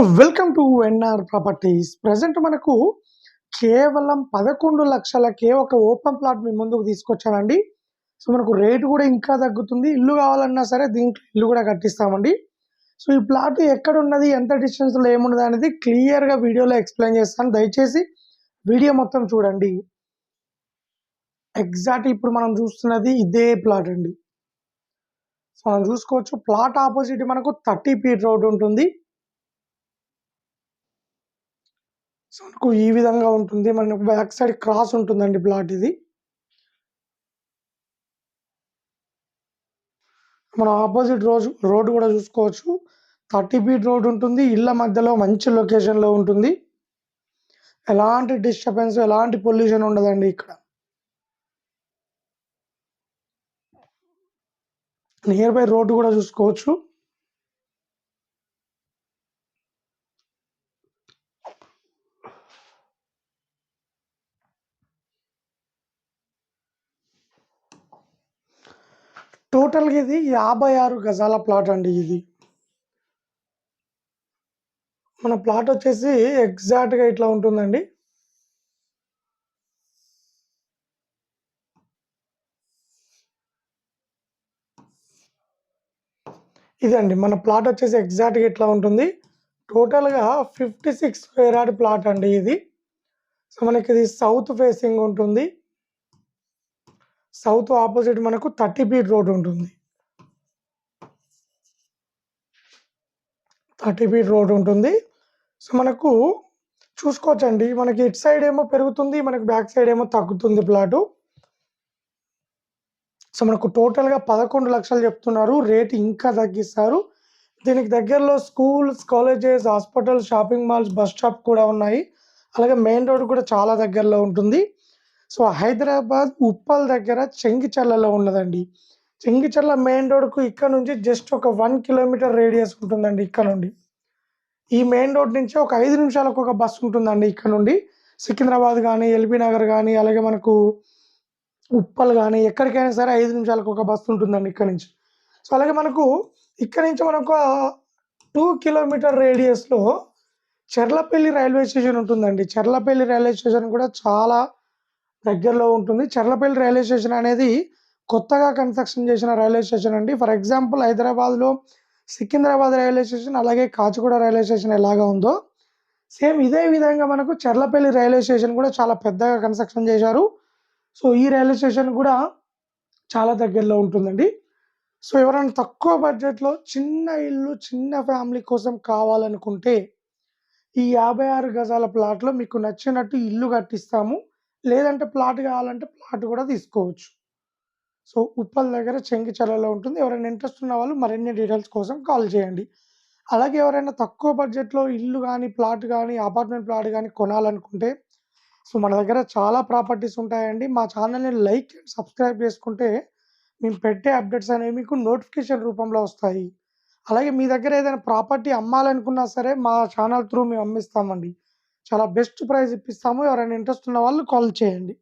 Welcome to NR properties. Present మనకు కేవలం పదకొండు లక్షలకే ఒక ఓపెన్ ప్లాట్ మీ ముందుకు తీసుకొచ్చానండి. సో మనకు రేటు కూడా ఇంకా తగ్గుతుంది. ఇల్లు కావాలన్నా సరే దీంట్లో ఇల్లు కూడా కట్టిస్తామండి. సో ఈ ప్లాట్ ఎక్కడ ఉన్నది ఎంత డిస్టెన్స్లో ఏమున్నది అనేది క్లియర్గా వీడియోలో ఎక్స్ప్లెయిన్ చేస్తాను. దయచేసి వీడియో మొత్తం చూడండి. ఎగ్జాక్ట్ ఇప్పుడు మనం చూస్తున్నది ఇదే ప్లాట్ అండి. సో మనం చూసుకోవచ్చు. ప్లాట్ ఆపోజిట్ మనకు థర్టీ ఫీట్ రోడ్ ఉంటుంది. సో మనకు ఈ విధంగా ఉంటుంది. మనకు బ్యాక్ సైడ్ క్రాస్ ఉంటుందండి ప్లాట్ ఇది. మనం ఆపోజిట్ రోజు రోడ్ కూడా చూసుకోవచ్చు. థర్టీ ఫీట్ రోడ్ ఉంటుంది. ఇళ్ళ మధ్యలో మంచి లొకేషన్లో ఉంటుంది. ఎలాంటి డిస్టర్బెన్స్ ఎలాంటి పొల్యూషన్ ఉండదండి ఇక్కడ. నియర్ బై రోడ్డు కూడా చూసుకోవచ్చు. టోటల్గా ఇది యాభై ఆరు గజాల ప్లాట్ అండి ఇది. మన ప్లాట్ వచ్చేసి ఎగ్జాక్ట్గా ఇట్లా ఉంటుందండి. ఇదండి మన ప్లాట్ వచ్చేసి ఎగ్జాక్ట్గా ఇట్లా ఉంటుంది. టోటల్గా fifty six square yard plot అండి ఇది. సో మనకి ఇది సౌత్ ఫేసింగ్ ఉంటుంది. సౌత్ ఆపోజిట్ మనకు థర్టీ ఫీట్ రోడ్ ఉంటుంది. థర్టీ ఫీట్ రోడ్ ఉంటుంది. సో మనకు చూసుకోవచ్చండి. మనకి ఇటు సైడ్ ఏమో పెరుగుతుంది మనకు బ్యాక్ సైడ్ ఏమో తగ్గుతుంది ప్లాటు. సో మనకు టోటల్గా పదకొండు లక్షలు చెప్తున్నారు. రేట్ ఇంకా తగ్గిస్తారు. దీనికి దగ్గరలో schools colleges hospital shopping malls bus stop కూడా ఉన్నాయి. అలాగే మెయిన్ రోడ్ కూడా చాలా దగ్గరలో ఉంటుంది. సో హైదరాబాద్ ఉప్పల్ దగ్గర చెంగిచర్లలో ఉన్నదండి. చెంగిచర్ల మెయిన్ రోడ్కు ఇక్కడ నుంచి జస్ట్ ఒక వన్ కిలోమీటర్ రేడియస్ ఉంటుందండి ఇక్కడ నుండి. ఈ మెయిన్ రోడ్ నుంచి ఒక ఐదు నిమిషాలకు ఒక బస్సు ఉంటుందండి ఇక్కడ నుండి. సికింద్రాబాద్ కానీ ఎల్బీ నగర్ కానీ అలాగే మనకు ఉప్పల్ కానీ ఎక్కడికైనా సరే ఐదు నిమిషాలకు ఒక బస్సు ఉంటుందండి ఇక్కడ నుంచి. సో అలాగే మనకు ఇక్కడ నుంచి మనకు టూ కిలోమీటర్ రేడియస్లో చెర్లపల్లి రైల్వే స్టేషన్ ఉంటుందండి. చెర్లపల్లి రైల్వే స్టేషన్ కూడా చాలా దగ్గరలో ఉంటుంది. చర్లపల్లి రైల్వే స్టేషన్ అనేది కొత్తగా కన్స్ట్రక్షన్ చేసిన రైల్వే స్టేషన్ అండి. ఫర్ ఎగ్జాంపుల్ హైదరాబాద్లో సికింద్రాబాద్ రైల్వే స్టేషన్ అలాగే కాచిగూడ రైల్వే స్టేషన్ ఎలాగా ఉందో సేమ్ ఇదే విధంగా మనకు చెర్లపల్లి రైల్వే స్టేషన్ కూడా చాలా పెద్దగా కన్స్ట్రక్షన్ చేశారు. సో ఈ రైల్వే స్టేషన్ కూడా చాలా దగ్గరలో ఉంటుందండి. సో ఎవరైనా తక్కువ బడ్జెట్లో చిన్న ఇల్లు చిన్న ఫ్యామిలీ కోసం కావాలనుకుంటే ఈ యాభై ఆరు గజాల ప్లాట్లో మీకు నచ్చినట్టు ఇల్లు కట్టిస్తాము. లేదంటే ప్లాట్ కావాలంటే ప్లాట్ కూడా తీసుకోవచ్చు. సో ఉప్పల్ దగ్గర చెంగిచర్లలో ఉంటుంది. ఎవరైనా ఇంట్రెస్ట్ ఉన్న వాళ్ళు మరిన్ని డీటెయిల్స్ కోసం కాల్ చేయండి. అలాగే ఎవరైనా తక్కువ బడ్జెట్లో ఇల్లు కానీ ప్లాట్ కానీ అపార్ట్మెంట్ ప్లాట్ కానీ కొనాలనుకుంటే సో మన దగ్గర చాలా ప్రాపర్టీస్ ఉంటాయండి. మా ఛానల్ని లైక్ అండ్ సబ్స్క్రైబ్ చేసుకుంటే మేము పెట్టే అప్డేట్స్ అనేవి మీకు నోటిఫికేషన్ రూపంలో వస్తాయి. అలాగే మీ దగ్గర ఏదైనా ప్రాపర్టీ అమ్మాలనుకున్నా సరే మా ఛానల్ త్రూ మేము అమ్మిస్తామండి. చాలా బెస్ట్ ప్రైస్ ఇప్పిస్తాము. ఎవరైనా ఇంట్రెస్ట్ ఉన్న వాళ్ళు కాల్ చేయండి.